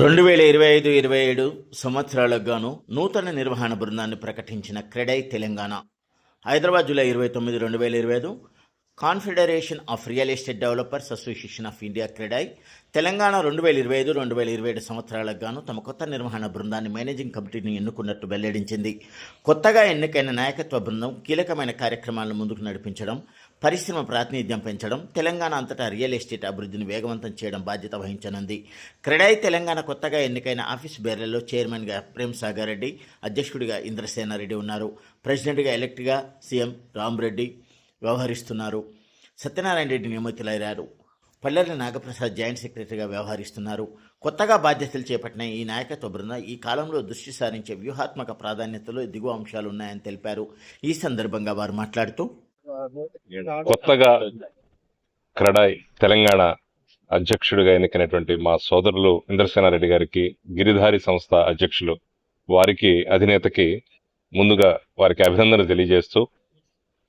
రెండు వేల ఇరవై ఐదు ఇరవై ఏడు సంవత్సరాలకు గాను నూతన నిర్వహణ బృందాన్ని ప్రకటించిన క్రెడై తెలంగాణ. హైదరాబాద్ జూలై ఇరవై తొమ్మిది రెండు వేల ఇరవై ఐదు Confederation of Real Estate Developers Association of India CREDAI Telangana రెండు వేల ఇరవై ఐదు రెండు వేల ఇరవై ఏడు సంవత్సరాలకు గాను తమ కొత్త నిర్వహణ బృందాన్ని మేనేజింగ్ కమిటీని ఎన్నుకున్నట్టు వెల్లడించింది. కొత్తగా ఎన్నికైన నాయకత్వ బృందం కీలకమైన కార్యక్రమాలను ముందుకు నడిపించడం పరిశ్రమ ప్రాతినిధ్యం పెంచడం తెలంగాణ అంతటా రియల్ ఎస్టేట్ అభివృద్ధిని వేగవంతం చేయడం బాధ్యత వహించనుంది. క్రెడై తెలంగాణ కొత్తగా ఎన్నికైన ఆఫీస్ బేర్లలో చైర్మన్గా ప్రేమ్ సాగర్ రెడ్డి అధ్యక్షుడిగా ఇంద్రసేనారెడ్డి ఉన్నారు. ప్రెసిడెంట్గా ఎలక్ట్గా సీఎం రామ్రెడ్డి వ్యవహరిస్తున్నారు. సత్యనారాయణ రెడ్డి నియమితులయ్యారు. పల్లెల నాగప్రసాద్ జాయింట్ సెక్రటరీగా వ్యవహరిస్తున్నారు. కొత్తగా బాధ్యతలు చేపట్టిన ఈ నాయకత్వ బృందం ఈ కాలంలో దృష్టి సారించే వ్యూహాత్మక ప్రాధాన్యతలో దిగువ అంశాలు ఉన్నాయని తెలిపారు. ఈ సందర్భంగా వారు మాట్లాడుతూ కొత్తగా క్రడాయ్ తెలంగాణ అధ్యక్షుడిగా ఎన్నికైనటువంటి మా సోదరులు ఇంద్రసేనారెడ్డి గారికి గిరిధారి సంస్థ అధ్యక్షులు వారికి అధినేతకి ముందుగా వారికి అభినందన తెలియజేస్తూ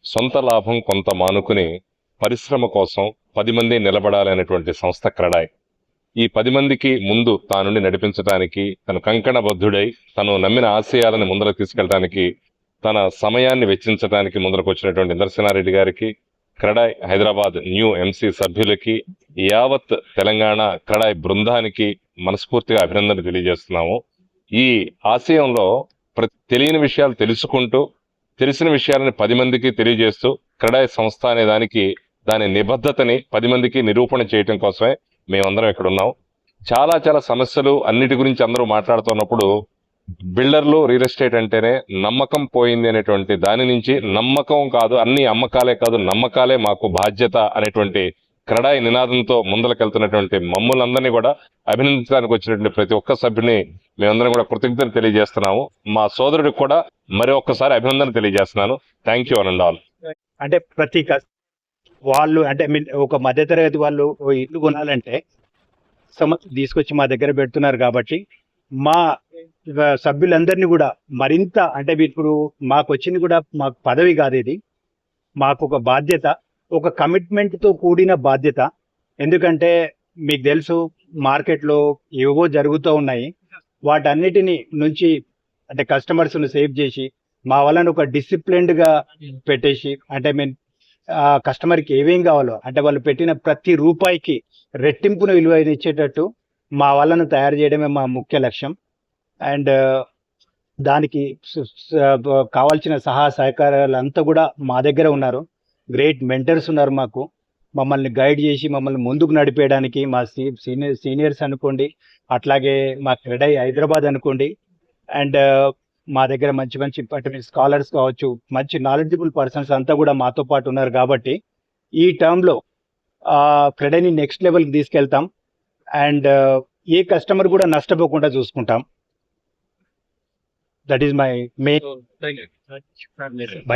సొంత లాభం కొంత మానుకుని పరిశ్రమ కోసం పది మంది నిలబడాలనేటువంటి సంస్థ క్రడాయ్. ఈ పది మందికి ముందు తానుండి నడిపించడానికి తను కంకణబద్ధుడై తను నమ్మిన ఆశయాలను ముందరకు తీసుకెళ్ళడానికి తన సమయాన్ని వెచ్చించడానికి ముందరకొచ్చినటువంటి ఇంద్రసేనారెడ్డి గారికి క్రడాయ్ హైదరాబాద్ న్యూ ఎంసీ సభ్యులకి యావత్ తెలంగాణ క్రడాయ్ బృందానికి మనస్ఫూర్తిగా అభినందన తెలియజేస్తున్నాము. ఈ ఆశయంలో ప్రతి తెలియని విషయాలు తెలుసుకుంటూ తెలిసిన విషయాలను పది మందికి తెలియజేస్తూ క్రడాయ్ సంస్థ అనే దానికి దాని నిబద్ధతని పది మందికి నిరూపణ చేయటం కోసమే మేమందరం ఇక్కడ ఉన్నాం చాలా చాలా సమస్యలు అన్నిటి గురించి అందరూ మాట్లాడుతున్నప్పుడు బిల్డర్లు రియల్ ఎస్టేట్ అంటేనే నమ్మకం పోయింది అనేటువంటి దాని నుంచి నమ్మకం కాదు అన్ని అమ్మకాలే కాదు నమ్మకాలే మాకు బాధ్యత అనేటువంటి క్రడాయి నినాదంతో ముందలకెళ్తున్నటువంటి మమ్ములందరినీ కూడా అభినందించడానికి వచ్చినటువంటి ప్రతి ఒక్క సభ్యుని మేమందరం కూడా కృతజ్ఞతలు తెలియజేస్తున్నాము. మా సోదరుడికి కూడా మరి ఒక్కసారి అభినందన తెలియజేస్తున్నాను. థ్యాంక్ యూ అండ్ ఆల్ అంటే ప్రతి వాళ్ళు అంటే ఒక మధ్యతరగతి వాళ్ళు ఇల్లు కొనాలంటే సమ తీసుకొచ్చి మా దగ్గర పెడుతున్నారు కాబట్టి మా సభ్యులందరినీ కూడా మరింత అంటే ఇప్పుడు మాకు వచ్చింది కూడా మాకు పదవి కాదు ఇది. మాకు ఒక బాధ్యత ఒక కమిట్మెంట్తో కూడిన బాధ్యత. ఎందుకంటే మీకు తెలుసు మార్కెట్లో ఏవో జరుగుతూ ఉన్నాయి. వాటన్నిటిని నుంచి అంటే కస్టమర్స్ను సేవ్ చేసి మా వాళ్ళని ఒక డిసిప్లిన్డ్గా పెట్టేసి అంటే మీన్ కస్టమర్కి ఏమేం కావాలో అంటే వాళ్ళు పెట్టిన ప్రతి రూపాయికి రెట్టింపును విలువ ఇచ్చేటట్టు మా వాళ్ళను తయారు చేయడమే మా ముఖ్య లక్ష్యం. అండ్ దానికి కావాల్సిన సహా సహకారాలు అంతా కూడా మా దగ్గర ఉన్నారు. గ్రేట్ మెంటర్స్ ఉన్నారు మాకు. మమ్మల్ని గైడ్ చేసి మమ్మల్ని ముందుకు నడిపేయడానికి మా సీ సీనియర్ సీనియర్స్ అనుకోండి అట్లాగే మా క్రెడై హైదరాబాద్ అనుకోండి అండ్ మా దగ్గర మంచి మంచి స్కాలర్స్ కావచ్చు మంచి నాలెడ్జబుల్ పర్సన్స్ అంతా కూడా మాతో పాటు ఉన్నారు కాబట్టి ఈ టర్మ్లో క్రెడైని నెక్స్ట్ లెవెల్కి తీసుకెళ్తాం. అండ్ ఏ కస్టమర్ కూడా నష్టపోకుండా చూసుకుంటాం. that is my main. So, thank you. Bye.